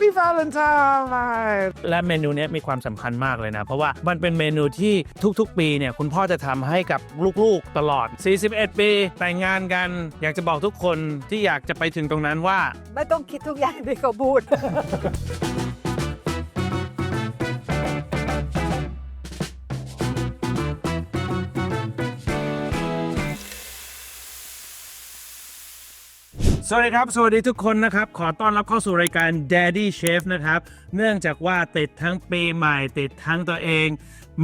Happy Valentine และเมนูเนี้ยมีความสำคัญมากเลยนะ เพราะว่ามันเป็นเมนูที่ทุกๆ ปีเนี่ยคุณพ่อจะทำให้กับลูกๆตลอด 41 ปีแต่งงานกัน อยากจะบอกทุกคนที่อยากจะไปถึงตรงนั้นว่า ไม่ต้องคิดทุกอย่างที่เขาพูด สวัสดีครับ สวัสดีทุกคนนะครับ ขอต้อนรับเข้าสู่รายการ Daddy Chef นะครับ เนื่องจากว่าติดทั้งปีใหม่ติดทั้งตัวเอง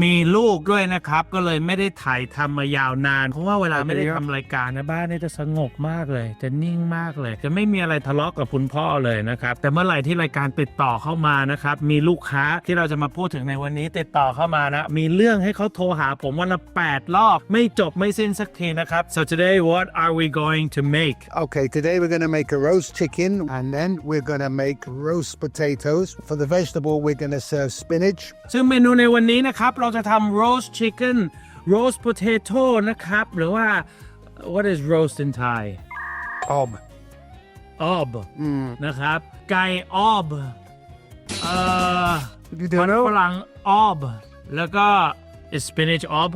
มีลูกด้วยนะครับ ก็เลยไม่ได้ถ่ายทำมายาวนาน เพราะว่าเวลาไม่ได้ทำรายการนะบ้านเนี่ยจะสงบมากเลย จะนิ่งมากเลย จะไม่มีอะไรทะเลาะกับคุณพ่อเลยนะครับ แต่เมื่อไหร่ที่รายการติดต่อเข้ามานะครับ มีลูกค้าที่เราจะมาพูดถึงในวันนี้ติดต่อเข้ามานะ มีเรื่องให้เขาโทรหาผมวันละ8รอบ ไม่จบไม่สิ้นสักทีนะครับ so today what are we going to make Okay, today we're going to make a roast chicken and then we're going to make roast potatoes. For the vegetable, we're going to serve spinach. ซึ่งเมนูในวันนี้นะครับเราจะทำ roast chicken roast potato นะครับ หรือว่า what is roast in Thai Ob. ob นะครับ ไก่ ob เอ่อ You มัน don't ฝ know? รั่ง ob แล้วก็ is spinach ob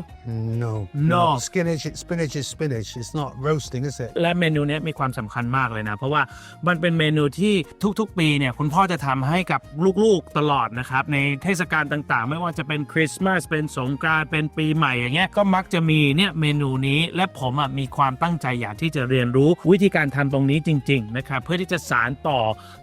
No. No. Spinach, spinach is spinach. It's not roasting, is it? และเมนูเนี้ยมีความสำคัญมากเลยนะ เพราะว่ามันเป็นเมนูที่ทุกๆ ปีเนี่ยคุณพ่อจะทำให้กับลูกๆตลอดนะครับ ในเทศกาลต่างๆ ไม่ว่าจะเป็นคริสต์มาสเป็นสงกรานต์เป็นปีใหม่อย่างเงี้ยก็มักจะมีเนี่ยเมนูนี้และผมอะมีความตั้งใจอยากที่จะเรียนรู้วิธีการทำตรงนี้จริงๆนะครับเพื่อที่จะสานต่อ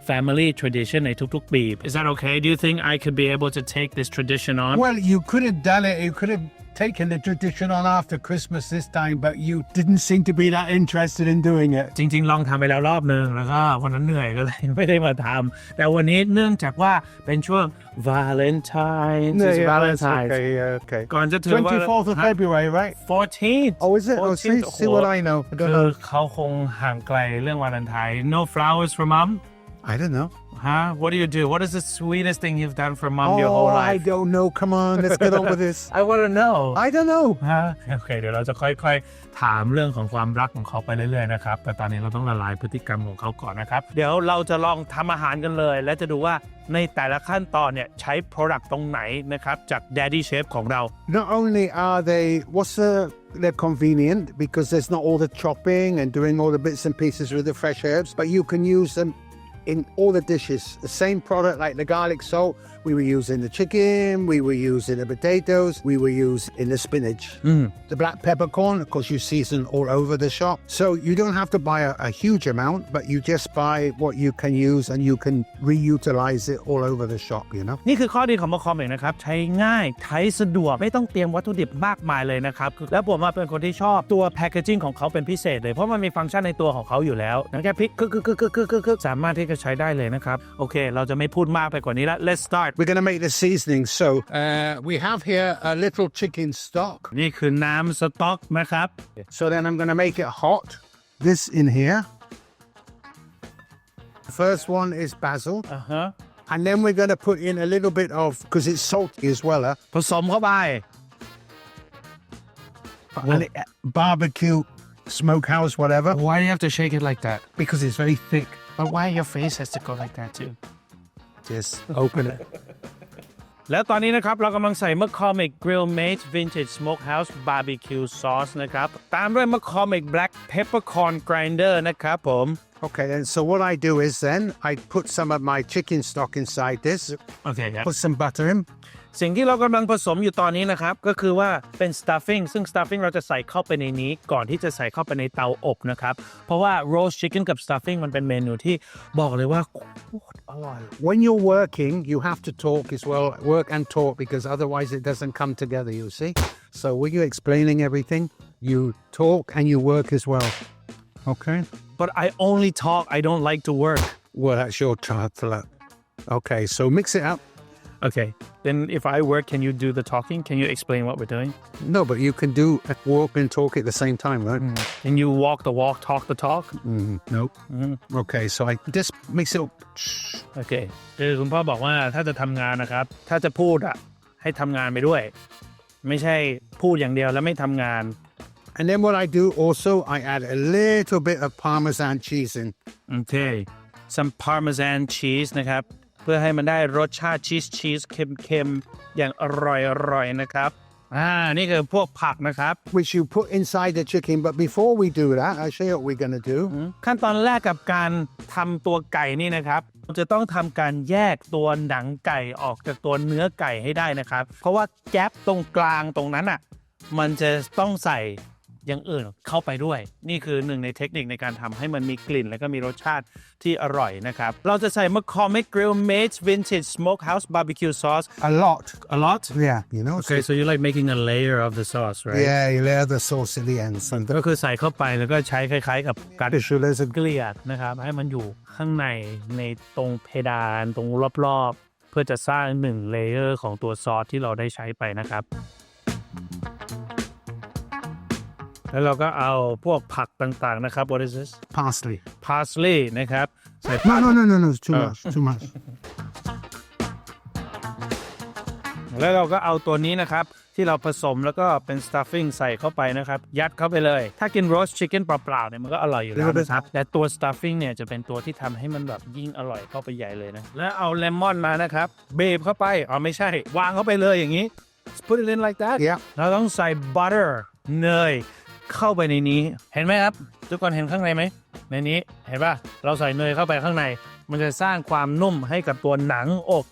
family tradition ในทุกๆ ปี Is that okay Do you think I could be able to take this tradition on Well, you could have done it. You could have taken the tradition on after Christmas this time, but you didn't seem to be that interested in doing it. จริง ๆ ลองทำไปแล้วรอบนึงแล้วก็วันนั้นเหนื่อยก็เลย ไม่ได้มาทำแต่วันนี้เนื่องจากว่าเป็นช่วง Valentine Yeah, It's yeah, that's Valentine okay, yeah, okay. ก่อนจะถึงวัน 24th of ฮะ February, right? 14th Oh, is it? Oh, see, 14th see what I know. I คื don't อ know. เขาคงห่างไกลเรื่องวาเลนไทน์ No flowers for mom I don't know. Huh? What do you do? What is the sweetest thing you've done for mom your Oh, whole I life? don't know. Come on, let's get on with this. I want to know I don't know. ฮะโอเค เดี๋ยวเราจะค่อยๆ ถามเรื่องของความรักของเขาไปเรื่อยๆนะครับ แต่ตอนนี้เราต้องละลายพฤติกรรมของเขาก่อนนะครับ เดี๋ยวเราจะลองทำอาหารกันเลย และจะดูว่าในแต่ละขั้นตอนเนี่ยใช้ product ตรงไหนนะครับจาก Daddy Chef ของเรา Not only are they, what's the, they're convenient because there's not all the chopping and doing all the bits and pieces with the fresh herbs, but you can use them in all the dishes. The same product like the garlic salt, we were using the chicken, we were using the potatoes, we were using in the spinach. The black peppercorn, of course, you season all over the shop. So you don't have to buy a, a huge amount, but you just buy what you can use and you can reutilize it all over the shop, you know? นี่คือข้อดีของมะคอมเองนะครับ ใช้ง่ายใช้สะดวกไม่ต้องเตรียมวัตถุดิบมากมายเลยนะครับคือแล้วผมว่าเป็นคนที่ชอบตัวแพคเกจิ้งของเขาเป็นพิเศษเลย เพราะมันมีฟังก์ชันในตัวของเขาอยู่แล้วนะแค่พลิกคึกคึกคึกคึกคึกคึกคึกสามารถที่จะใช้ได้เลยนะครับ โอเค เราจะไม่พูดมากไปกว่านี้แล้ว let's start We're going to make the seasoning. So uh, we have here a little chicken stock. นี่คือน้ำสต๊อกนะครับ So then I'm going to make it hot. This in here. The first one is basil. อ่าฮะ And then we're going to put in a little bit of, because it's salty as well, huh? ผสมเข้าไป And it- barbecue, smokehouse, whatever, Why do you have to shake it like that because it's very thick. But why your face has to go like that too Just open it. แล้วตอนนี้นะครับ เรากำลังใส่ McCormick Grill Mate Vintage Smokehouse Barbecue Sauce นะครับ ตามด้วย McCormick Black Peppercorn Grinder นะครับผม Okay, then so what I do is then I put some of my chicken stock inside this, โอเคครับ put some butter in. สิ่งที่เรากำลังผสมอยู่ตอนนี้นะครับ ก็คือว่าเป็น stuffing ซึ่ง stuffing เราจะใส่เข้าไปในนี้ ก่อนที่จะใส่เข้าไปในเตาอบนะครับ เพราะว่า roast chicken กับ stuffing มันเป็นเมนูที่บอกเลยว่าโคตรอร่อย When you're working, you have to talk as well, work and talk, because otherwise it doesn't come together, you see? So when you're explaining everything, you talk and you work as well. Okay? but I only talk I don't like to work Well, that's your chart. Okay, so mix it up. okay then if I work can you do the talking can you explain what we're doing No, but you can do a walk and talk at the same time, right? can you walk the walk talk the talk Mm, nope. Okay, so I just mix it up. โอเคคือคุณพ่อบอกว่าถ้าจะทำงานนะครับ ถ้าจะพูดอ่ะ ให้ทำงานไปด้วย ไม่ใช่พูดอย่างเดียวแล้วไม่ทำงาน And then what I do also, I add a little bit of Parmesan cheese in. โอเค some parmesan cheese นะครับ เพื่อให้มันได้รสชาติชีสชีสเค็มๆ อย่างอร่อยๆนะครับ อ่า นี่คือพวกผักนะครับ which you put inside the chicken. But before we do that, I'll show you what we're going to do. ขั้นตอนแรกกับการทำตัวไก่นี่นะครับเราจะต้องทำการแยกตัวหนังไก่ออกจากตัวเนื้อไก่ให้ได้นะครับ เพราะว่าแก๊ปตรงกลางตรงนั้นอะ มันจะต้องใส่ อย่างอื่นเข้าไปด้วย นี่คือหนึ่งในเทคนิคในการทำให้มันมีกลิ่น และก็มีรสชาติที่อร่อยนะครับ เราจะใส่ McCormick Grill Mates Vintage Smokehouse Barbecue Sauce A lot. a lot Yeah, you know. Okay so you like making a layer of the sauce right Yeah, you layer the sauce at the end. And ก็คือใส่เข้าไปแล้วก็ใช้คล้ายๆ กับการ the there's a เกลี่ยนะครับ ให้มันอยู่ข้างในในตรงเพดานตรงรอบๆ เพื่อจะสร้างหนึ่งเลเยอร์ของตัวซอสที่เราได้ใช้ไปนะครับ แล้วเราก็เอาพวกผักต่างๆนะครับ what is this parsley. parsley นะครับใส่ No, no, no, no, no. It's too Oh. much. Too much. แล้วเราก็เอาตัวนี้นะครับ ที่เราผสมแล้วก็เป็น stuffing ใส่เข้าไปนะครับ ยัดเข้าไปเลย ถ้ากิน roast chicken เปล่าๆเนี่ยมันก็อร่อยอยู่แล้วนะครับ แต่ตัว stuffing เนี่ยจะเป็นตัวที่ทำให้มันแบบยิ่งอร่อยเข้าไปใหญ่เลยนะ แล้วเอาเลมอนมานะครับบีบเข้าไปอ๋อไม่ใช่ วางเข้าไปเลยอย่างนี้ Just put it in like that Yeah. เราต้องใส่ butter เนย เข้าไปในนี้ เห็นไหมครับ ทุกคนเห็นข้างในไหม ในนี้เห็นป่ะเราใส่เนยเข้าไปข้างใน มันจะสร้างความนุ่มให้กับตัวหนังอก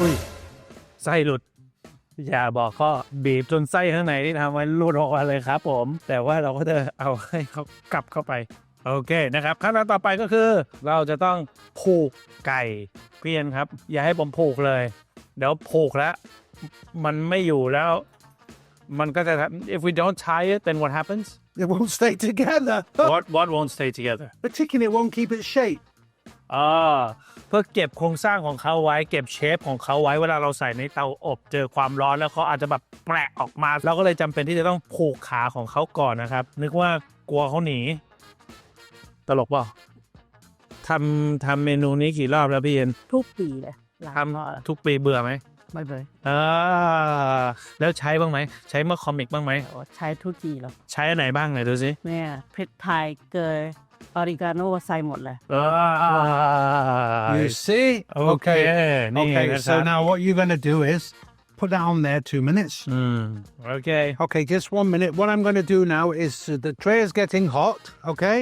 อุ้ยไส้หลุด อย่าบอกข้อบีบจนไส้ข้างในที่ทำไว้หลุดออกมาเลยครับผม แต่ว่าเราก็จะเอาให้เขากลับเข้าไป โอเคนะครับขั้นตอนต่อไปก็คือ เราจะต้องผูกไก่เพียนครับ อย่าให้ผมผูกเลย เดี๋ยวผูกแล้ว มันไม่อยู่แล้ว มันก็จะ if we don't tie it then what happens It won't stay together. what what won't stay together The chicken, it won't keep its shape. อ่าเพื่อเก็บโครงสร้างของเขาไว้เก็บเชฟของเขาไว้เวลาเราใส่ในเตาอบเจอความร้อนแล้วเขาอาจจะแบบแปะออกมาเราก็เลยจำเป็นที่จะต้องผูกขาของเขาก่อนนะครับ นึกว่ากลัวเขาหนี ตลกเปล่าทำทำเมนูนี้กี่รอบแล้วพี่เอ็น ทุกปีเลย หลายทรอบำทุกปีเบื่อไหมไม่เลยอ่าแล้วใช้บ้างไหม ใช้เมื่อคอมิกบ้างไหมแต่ว่าใช้ทุกทีแล้วใช้อันไหนบ้างไหนดูสิเนี่ยพริกไทยเกลือออริกาโนใส่หมดเลยอ่า You see? Okay. Okay. that's So how- now what you're going to do is put that on there two minutes. อืม โอเค Okay, just one minute. What I'm going to do now is uh, the tray is getting hot. Okay.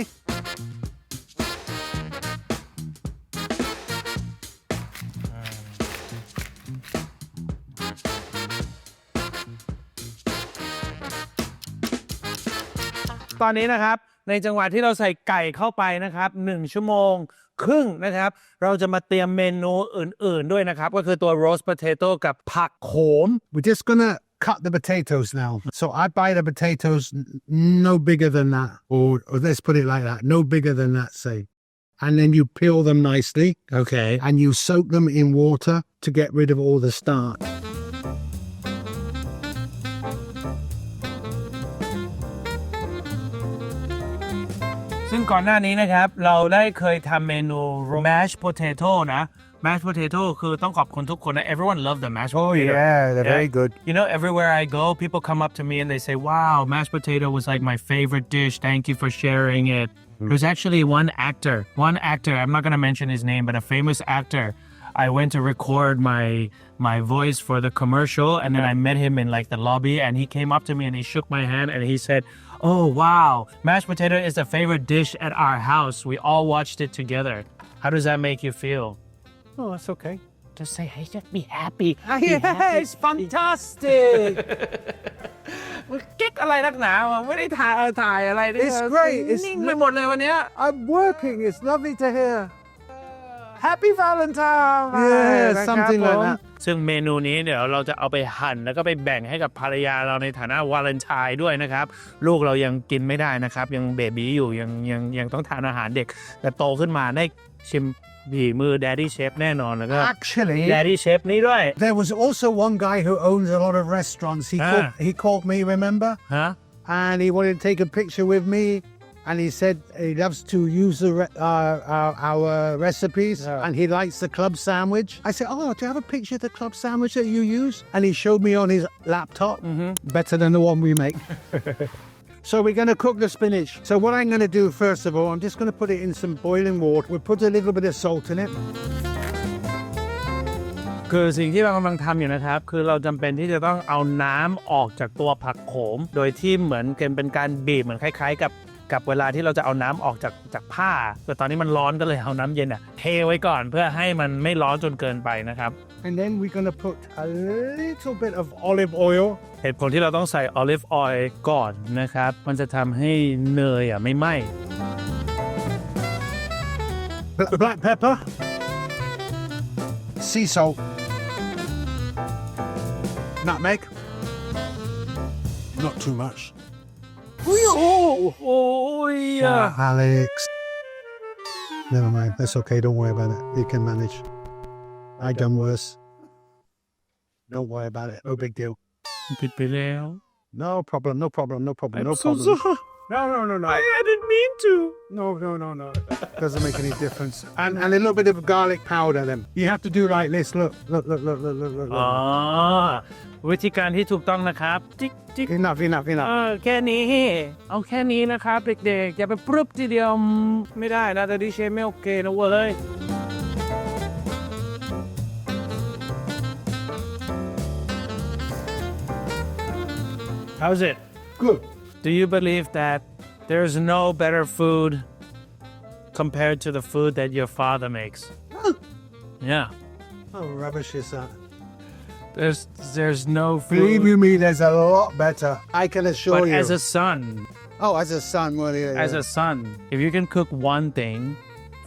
ตอนนี้นะครับ ในจังหวะที่เราใส่ไก่เข้าไปนะครับ 1 ชั่วโมงครึ่งนะครับ เราจะมาเตรียมเมนูอื่น ๆ ด้วยนะครับ ก็คือตัว roast potato กับผักโขม We're just going to cut the potatoes now. So I buy the potatoes n- no bigger than that, or, or let's put it like that, no bigger than that, say. And then you peel them nicely โอเค and you soak them in water to get rid of all the starch. ซึ่งก่อนหน้านี้นะครับ เราได้เคยทำเมนู mashed potato นะ mashed potato คือต้องขอบคุณทุกคนนะ everyone love the mashed potato they're Yeah. very good. You know, everywhere I go, people come up to me and they say, Wow, mashed potato was like my favorite dish. Thank you for sharing it. There's actually one actor, one actor, I'm not going to mention his name, but a famous actor. I went to record my my voice for the commercial and then I met him in like the lobby and he came up to me and he shook my hand and he said, Oh wow, mashed potato is the favorite dish at our house. We all watched it together. How does that make you feel? Oh, that's okay. Just say, hey, just be happy. Be Yeah, happy. it's fantastic มันกิ๊กอะไรนักหนาวะไม่ได้ถ่ายเออถ่ายอะไรนี่ It's great. It's นิ่งไปหมดเลยวันเนี้ย I'm working. It's lovely to hear. Happy Valentine Yeah, นะครับ something like ผม that. ซึ่งเมนูนี้เดี๋ยวเราจะเอาไปหั่นแล้วก็ไปแบ่งให้กับภรรยาเราในฐานะวาเลนไทน์ด้วยนะครับ ลูกเรายังกินไม่ได้นะครับ ยังเบบีอยู่ยังยังยังต้องทานอาหารเด็ก แต่โตขึ้นมาได้ชิมบีมือ Daddy Chef แน่นอนแล้วก็ Actually, Daddy Chef นี้ด้วย there was also one guy who owns a lot of restaurants. He Ah. called, he called me, remember? ฮะ and he wanted to take a picture with me. And he said he loves to use the re- uh, our, our recipes Yeah. and he likes the club sandwich. I said, Oh, do you have a picture of the club sandwich that you use? And he showed me on his laptop. Better than the one we make. So we're going to cook the spinach. So what I'm going to do first of all, I'm just going to put it in some boiling water. We'll put a little bit of salt in it. คือสิ่งที่เรากำลังทำอยู่นะครับ คือเราจำเป็นที่จะต้องเอาน้ำออกจากตัวผักโขม โดยที่เหมือนกันเป็นการบีบเหมือนคล้าย ๆ กับ กับเวลาที่เราจะเอาน้ำออกจากจากผ้าแต่ตอนนี้มันร้อนก็เลยเอาน้ำเย็นอะเทไว้ก่อนเพื่อให้มันไม่ร้อนจนเกินไปนะครับ And then we're going to put a little bit of olive oil. เหตุผลที่เราต้องใส่ออลิฟออยล์ก่อนนะครับ มันจะทำให้เนยอะไม่ไหม้ bl- Black pepper. Sea salt. Nutmeg. Not too much. โอ้โอ้ยอ่ะ Alex. Never mind. That's okay. Don't worry about it. You can manage. I done worse. Don't worry about it. No big deal. ผิดไปแล้ว No problem. No problem. No problem. No I'm so problem. sorry. No, no, no, no. I didn't mean to. No, no, no, no. Doesn't make any difference. And and a little bit of garlic powder. Then you have to do like this. Look, look, look, look, look, look, look. อ๋อ look. วิธีการที่ถูกต้องนะครับจิ๊กจิ๊ก Enough, enough, เอ enough. อแค่นี้ เอาแค่นี้นะครับ เด็กๆ อย่าไปปรึบทีเดียวอืมไม่ได้นะแต่ดิเชฟไม่โอเคนะเว้ย How's it? Good. Do you believe that there's no better food compared to the food that your father makes? Yeah. Oh, rubbish is that? There's there's no Believe food. you me, there's a lot better. I can assure But you. as a son, oh, as a son, well, yeah, as a son, if you can cook one thing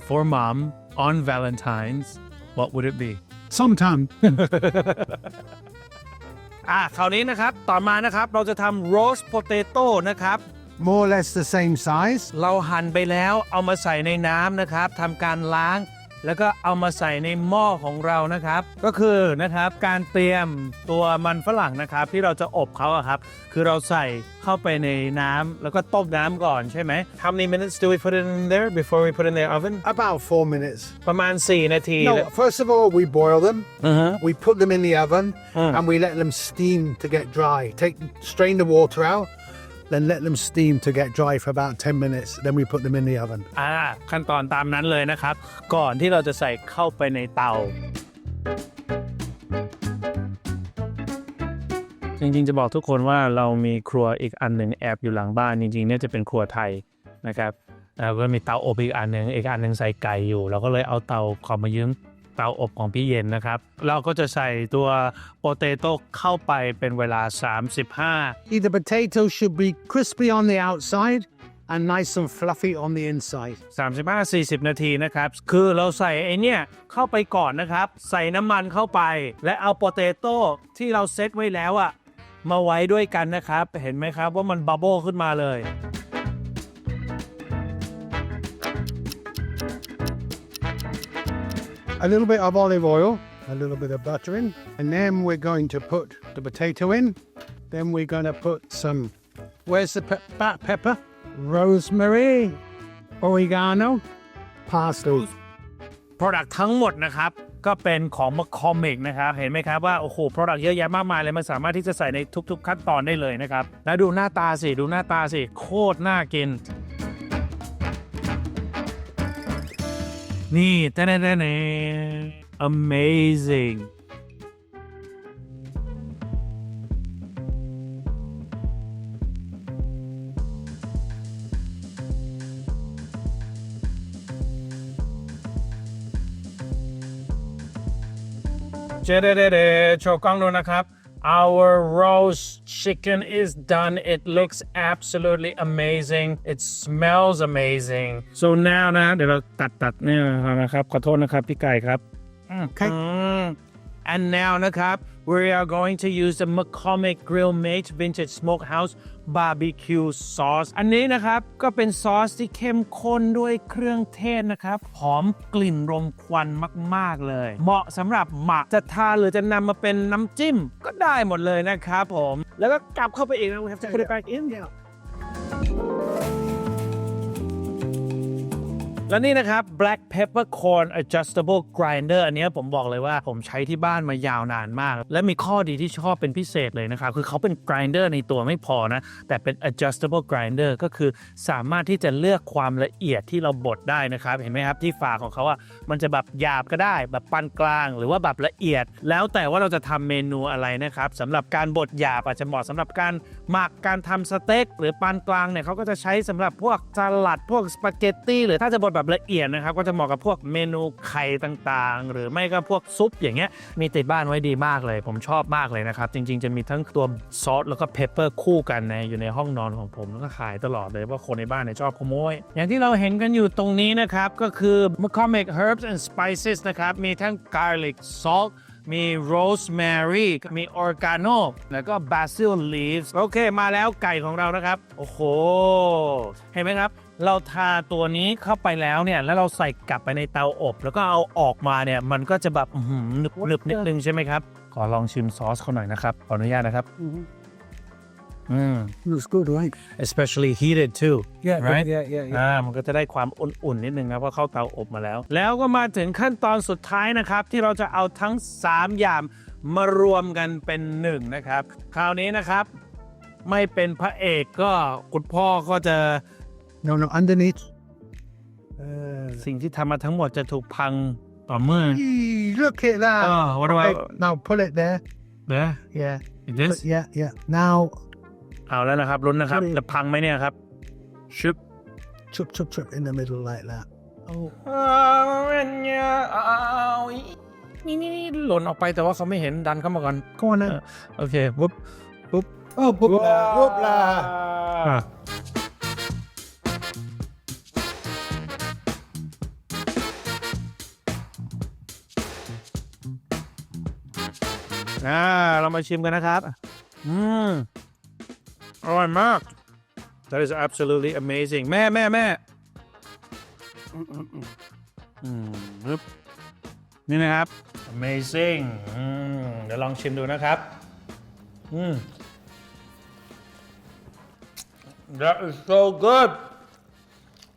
for mom on Valentine's, what would it be? sometime. อะคราวนี้นะครับ ต่อมานะครับ เราจะทำ roast potato นะครับ More or less the same size. เราหั่นไปแล้วเอามาใส่ในน้ำนะครับทำการล้าง แล้วก็เอามาใส่ในหม้อของเรานะครับ ก็คือนะครับการเตรียมตัวมันฝรั่งนะครับ ที่เราจะอบเขาอะครับ คือเราใส่เข้าไปในน้ำแล้วก็ต้มน้ำก่อนใช่ไหม How many minutes do we put it in there before we put it in the oven About four minutes. ประมาณ 4 นาที No, first of all, we boil them. อือฮะ We put them in the oven Mm. and we let them steam to get dry. Take strain the water out, then let them steam to get dry for about 10 minutes. Then we put them in the oven. อ่าขั้นตอนตามนั้นเลยนะครับ ก่อนที่เราจะใส่เข้าไปในเตา จริงๆ จะบอกทุกคนว่าเรามีครัวอีกอันหนึ่งแอบอยู่หลังบ้าน จริงๆเนี่ยจะเป็นครัวไทยนะครับแล้วก็มีเตาอบอีกอันหนึ่งอีกอันหนึ่งใส่ไก่อยู่ เราก็เลยเอาเตาขอมายืม เตาอบของพี่เย็นนะครับ เราก็จะใส่ตัวโปเตโต้เข้าไปเป็นเวลา 35 The potato should be crispy on the outside and nice and fluffy on the inside. 35-40 นาทีนะครับ คือเราใส่ไอเนี่ยเข้าไปก่อนนะครับ ใส่น้ำมันเข้าไป และเอาโปเตโต้ที่เราเซตไว้แล้วอะมาไว้ด้วยกันนะครับ เห็นไหมครับว่ามันบับเบิลขึ้นมาเลย A little bit of olive oil, a little bit of butter in, and then we're going to put the potato in. Then we're going to put some, where's the pe- black pepper? Rosemary, oregano, parsley. Product ทั้งหมดนะครับ ก็เป็นของม c คอมิกนะครับ เห็นไหมครับว่า โอ้โห Product เยอะแยะมากมายเลย มันสามารถที่จะใส่ในทุก ๆ ขั้นตอนได้เลยนะครับ แล้วดูหน้าตาสิ ดูหน้าตาสิ โคตรน่ากิน นี่เต้นๆ amazing J-D-D-D โชว์กล้องดูนะครับ Our roast chicken is done. It looks absolutely amazing. It smells amazing. So now นะ เดี๋ยวเราตัดตัดเนี่ยนะครับ ขอโทษนะครับ พี่ไก่ครับ Okay. Mm. And now นะครับ we are going to use the McCormick Grill Mate Vintage Smokehouse Barbecue Sauce อันนี้นะครับ ก็เป็นซอสที่เข้มข้นด้วยเครื่องเทศนะครับ หอมกลิ่นรมควันมาก ๆ เลย เหมาะสำหรับหมักจะทานหรือจะนำมาเป็นน้ำจิ้มก็ได้หมดเลยนะครับผม แล้วก็กลับเข้าไปอีกนะ we have to put it back in แล้วนี่นะครับ black pepper corn adjustable grinder อันนี้ผมบอกเลยว่าผมใช้ที่บ้านมายาวนานมาก และมีข้อดีที่ชอบเป็นพิเศษเลยนะครับ คือเขาเป็น grinder ในตัวไม่พอนะ แต่เป็น adjustable grinder ก็คือสามารถที่จะเลือกความละเอียดที่เราบดได้นะครับ เห็นไหมครับที่ฝาของเขาอะมันจะแบบหยาบก็ได้ แบบปานกลาง หรือว่าแบบละเอียด แล้วแต่ว่าเราจะทำเมนูอะไรนะครับสำหรับการบดหยาบอาจจะเหมาะสำหรับการหมักการทำสเต็กหรือปานกลางเนี่ยเขาก็จะใช้สำหรับพวกสลัดพวกสปาเกตตี้หรือถ้าจะบดแบบละเอียดนะครับ ก็จะเหมาะกับพวกเมนูไข่ต่างๆ หรือไม่ก็พวกซุปอย่างเงี้ยมีติดบ้านไว้ดีมากเลย ผมชอบมากเลยนะครับ จริง ๆ จะมีทั้งตัวซอสแล้วก็เพปเปอร์คู่กันในอยู่ในห้องนอนของผมแล้วก็ขายตลอดเลยว่าคนในบ้านเนี่ยชอบขโมย อย่างที่เราเห็นกันอยู่ตรงนี้นะครับก็คือ McCormick Herbs and Spices นะครับมีทั้ง garlic salt มี rosemary มี oregano แล้วก็ basil leaves โอเค มาแล้วไก่ของเรานะครับ โอ้โห เห็นไหมครับ เราทาตัวนี้เข้าไปแล้วเนี่ย แล้วเราใส่กลับไปในเตาอบ แล้วก็เอาออกมาเนี่ย มันก็จะแบบหนึบหนึบๆนิดนึงใช่ไหมครับ ขอลองชิมซอสเขาหน่อยนะครับ ขออนุญาตนะครับ อืม Looks good, right? especially heated too Yeah, right yeah, yeah, yeah. อ่ามันก็จะได้ความอุ่นๆนิดนึงครับเพราะเข้าเตาอบมาแล้ว แล้วก็มาถึงขั้นตอนสุดท้ายนะครับ ที่เราจะเอาทั้ง 3 อย่างมารวมกันเป็นหนึ่งนะครับ คราวนี้นะครับ ไม่เป็นพระเอกก็คุณพ่อก็จะ No, no, underneath. Uh, สิ่งที่ทำมาทั้งหมดจะถูกพังต่อเมื่อ Eee, look at that. Oh, what do I- Okay, Now pull it there. เด้อ Yeah. this Put- yeah, yeah. Now, เอาแล้วนะครับลุ้นนะครับ Sorry. จะพังไหมเนี่ยครับชึบ chup, chup, chup in the middle like that. Oh, นี่นี่นี่หล่นออกไปแต่ว่าเขาไม่เห็นดันเข้ามาก่อน go on then. โอเควุ๊บวุ๊บ Oh, whoop la, whoop la. อ่าเรามาชิมกันนะครับ อืม อร่อยมาก that is absolutely amazing แม่แม่แม่อืมฮึบนี่นะครับ amazing อืมเดี๋ยวลองชิมดูนะครับ อืม that is so good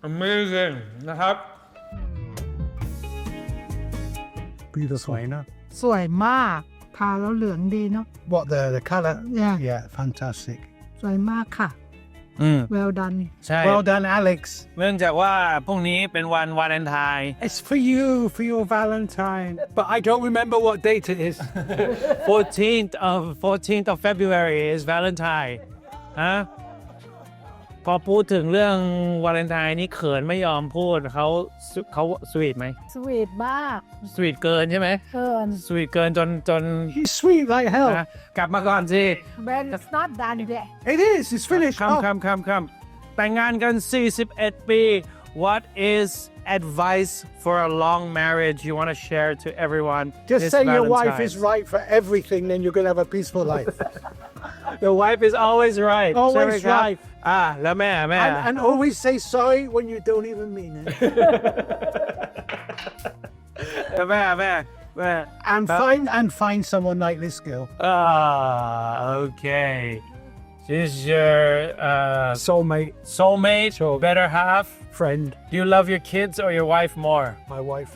amazing นะครับ Beautiful. สวยมาก ทาแล้วเหลืองดีเนาะ What the the colour? Yeah. Yeah, fantastic. สวยมากค่ะ อืม well done ใช่ Well done, Alex. เนื่องจากว่าพรุ่งนี้เป็นวันวาเลนไทน์ It's for you, for your Valentine. But I don't remember what date it is. 14th of 14th of February is Valentine ฮะ พอพูดถึงเรื่องวาเลนไทน์นี่เขินไม่ยอมพูดเขาเขาสวีทไหมสวีทมากสวีทเกินใช่ไหมเกินสวีทเกินจนจน He's sweet like hell. นะกลับมาก่อนสิ when it's not done yet It is. It's finished. คำคำคำคำแต่งงานกัน 41 ปี What is advice for a long marriage you want to share to everyone Just this say your wife Valentine's? is right for everything, then you're going to have a peaceful life. The wife is always right Always ใช่ไหมครับ right อ่าแล้วแม่แม่ and, and always say sorry when you don't even mean it. แล้วแม่แม่แม่ and find and find someone like this girl. Ah, okay. She's your uh, Soulmate, soulmate, better half. friend, Do you love your kids or your wife more? my wife.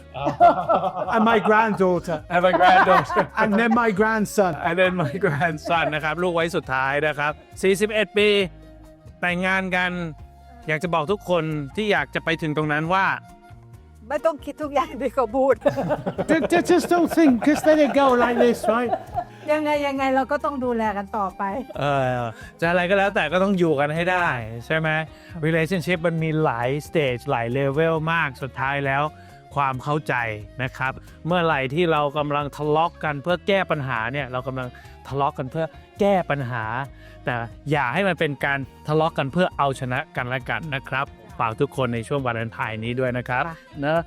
and my granddaughter. I have a granddaughter. and then my grandson. and then my grandson นะครับ ลูกไว้สุดท้ายนะครับ 41 ปี แต่งงานกัน อยากจะบอกทุกคนที่อยากจะไปถึงตรงนั้นว่า ไม่ต้องคิดทุกอย่างที่เขาพูด Ju- ju- just don't think, just let it go like this, right? ยังไงยังไงเราก็ต้องดูแลกันต่อไป เออจะอะไรก็แล้วแต่ก็ต้องอยู่กันให้ได้ ใช่ไหม relationship มันมีหลาย stage หลาย level มากสุดท้ายแล้ว ความเข้าใจนะครับ เมื่อไหร่ที่เรากำลังทะเลาะกกันเพื่อแก้ปัญหาเนี่ยเรากำลังทะเลาะกกันเพื่อแก้ปัญหา แต่อย่าให้มันเป็นการทะเลาะกกันเพื่อเอาชนะกันและกันนะครับ ฝากทุกคนในช่วงวาเลนไทน์นี้ด้วยนะครับค่ะเนอะ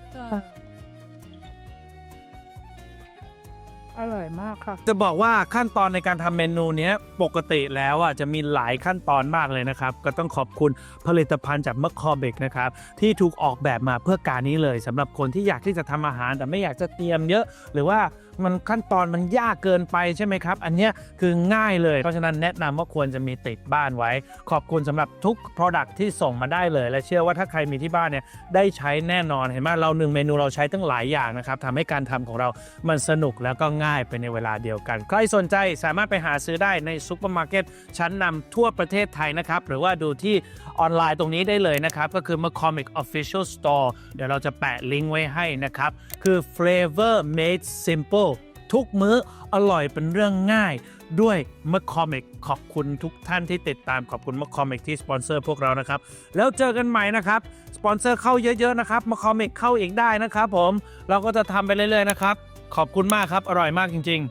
อร่อยมากค่ะ จะบอกว่าขั้นตอนในการทำเมนูเนี้ยปกติแล้วอะจะมีหลายขั้นตอนมากเลยนะครับ ก็ต้องขอบคุณผลิตภัณฑ์จากม c คอเบกนะครับ ที่ถูกออกแบบมาเพื่อการนี้เลยสำหรับคนที่อยากที่จะทำอาหารแต่ไม่อยากจะเตรียมเยอะ หรือว่า มันขั้นตอนมันยากเกินไปใช่ไหมครับ อันนี้คือง่ายเลย เพราะฉะนั้นแนะนำว่าควรจะมีติดบ้านไว้ ขอบคุณสำหรับทุก Product ที่ส่งมาได้เลย และเชื่อว่าถ้าใครมีที่บ้านเนี่ยได้ใช้แน่นอนเห็นไหมเราหนึ่งเมนูเราใช้ตั้งหลายอย่างนะครับทำให้การทำของเรามันสนุกแล้วก็ง่ายไปในเวลาเดียวกัน ใครสนใจสามารถไปหาซื้อได้ในซูเปอร์มาร์เก็ตชั้นนำทั่วประเทศไทยนะครับหรือว่าดูที่ออนไลน์ตรงนี้ได้เลยนะครับก็คือ McCormick Official Store เดี๋ยวเราจะแปะลิงก์ไว้ให้นะครับคือ flavor made simple ทุกมื้ออร่อยเป็นเรื่องง่าย ด้วย McCormick ขอบคุณทุกท่านที่ติดตามขอบคุณ McCormick ที่สปอนเซอร์พวกเรานะครับ แล้วเจอกันใหม่นะครับ สปอนเซอร์เข้าเยอะๆนะครับ McCormick เข้าอีกได้นะครับผมเราก็จะทำไปเรื่อยๆนะครับ ขอบคุณมากครับ อร่อยมากจริง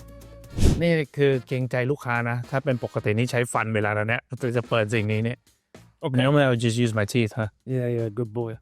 ๆ นี่คือเกรงใจลูกค้านะ ถ้าเป็นปกตินี่ใช้ฟันเวลาแล้วเนี่ยจะเปิดสิ่งนี้เนี่ย Okay, I'm gonna just use my teeth, huh? Yeah, yeah, good boy.